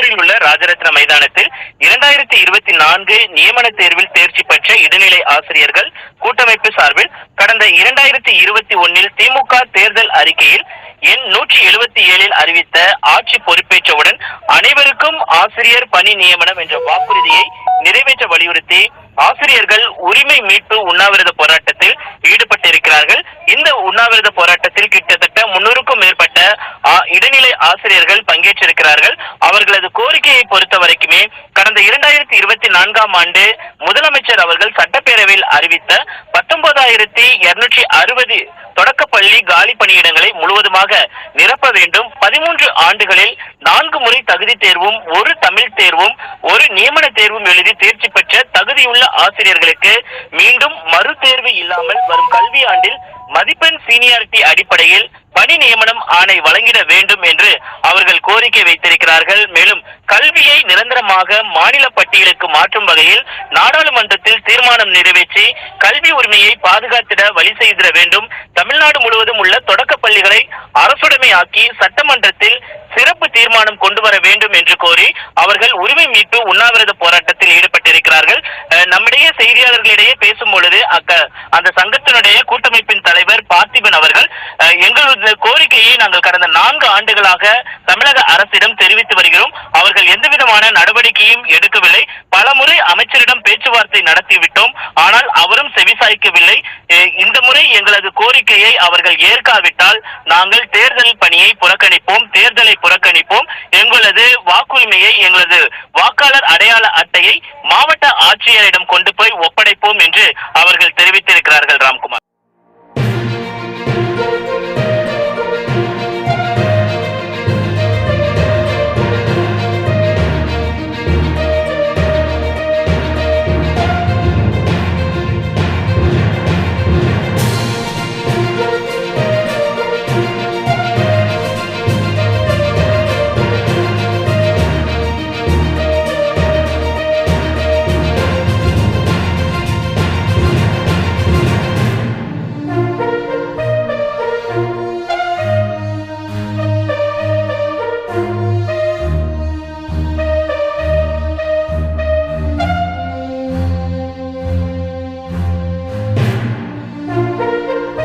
திருப்பூரில் உள்ள ராஜரத்ன மைதானத்தில் இரண்டாயிரத்தி இருபத்தி நான்கு நியமன தேர்வில் தேர்ச்சி பெற்ற இடைநிலை ஆசிரியர்கள் கூட்டமைப்பு சார்பில் கடந்த இரண்டாயிரத்தி இருபத்தி ஒன்னில் திமுக தேர்தல் அறிக்கையில் எண் நூற்றி எழுபத்தி ஏழில் அறிவித்த ஆட்சி பொறுப்பேற்றவுடன் அனைவருக்கும் ஆசிரியர் பணி நியமனம் என்ற வாக்குறுதியை நிறைவேற்ற வலியுறுத்தி ஆசிரியர்கள் உரிமை மீட்பு உண்ணாவிரத போராட்டத்தில் ஈடுபட்டிருக்கிறார்கள். இந்த உண்ணாவிரத போராட்டத்தில் கிட்டத்தட்ட முன்னூறுக்கும் இடைநிலை ஆசிரியர்கள் பங்கேற்றிருக்கிறார்கள். அவர்களது கோரிக்கையை பொறுத்த வரைக்குமே கடந்த இரண்டாயிரத்தி இருபத்தி நான்காம் ஆண்டு முதலமைச்சர் அவர்கள் சட்டப்பேரவையில் அறிவித்த பத்தொன்பதாயிரத்தி இருநூற்றி அறுபது தொடக்கப்பள்ளி பணியிடங்களை முழுவதுமாக நிரப்ப வேண்டும். பதிமூன்று ஆண்டுகளில் நான்கு முறை தகுதி தேர்வும் ஒரு தமிழ் தேர்வும் ஒரு நியமன தேர்வும் எழுதி தேர்ச்சி பெற்ற தகுதியுள்ள ஆசிரியர்களுக்கு மீண்டும் மறு தேர்வு இல்லாமல் வரும் கல்வியாண்டில் மதிப்பெண் சீனியாரிட்டி அடிப்படையில் பணி நியமனம் ஆணை வழங்கிட வேண்டும் என்று அவர்கள் கோரிக்கை வைத்திருக்கிறார்கள். மேலும் கல்வியை நிரந்தரமாக மாநில பட்டியலுக்கு மாற்றும் வகையில் நாடாளுமன்றத்தில் தீர்மானம் நிறைவேற்றி கல்வி உரிமையை பாதுகாத்திட வழி செய்திட வேண்டும். தமிழ்நாடு அரசுடைமையாக்கி சட்டமன்றத்தில் சிறப்பு தீர்மானம் கொண்டு வர வேண்டும் என்று கோரி அவர்கள் உரிமை மீட்பு உண்ணாவிரத போராட்டத்தில் ஈடுபட்டிருக்கிறார்கள். நம்மிடையே செய்தியாளர்களிடையே பேசும் பொழுது அக்க அந்த சங்கத்தினுடைய கூட்டமைப்பின் தலைவர் பார்த்திபன் அவர்கள் எங்களுடைய எங்களது கோரிக்கையை நாங்கள் கடந்த நான்கு ஆண்டுகளாக தமிழக அரசிடம் தெரிவித்து வருகிறோம். அவர்கள் எந்த விதமான நடவடிக்கையும் எடுக்கவில்லை. பலமுறை அமைச்சரிடம் பேச்சுவார்த்தை நடத்திவிட்டோம். ஆனால் அவரும் செவிசாய்க்கவில்லை. இந்த முறை எங்களது கோரிக்கையை அவர்கள் ஏற்காவிட்டால் நாங்கள் தேர்தல் பணியை புறக்கணிப்போம் தேர்தலை புறக்கணிப்போம். எங்களது வாக்குரிமையை எங்களது வாக்காளர் அடையாள அட்டையை மாவட்ட ஆட்சியரிடம் கொண்டு போய் ஒப்படைப்போம் என்று அவர்கள் தெரிவித்திருக்கிறார்கள் ராம்குமார்.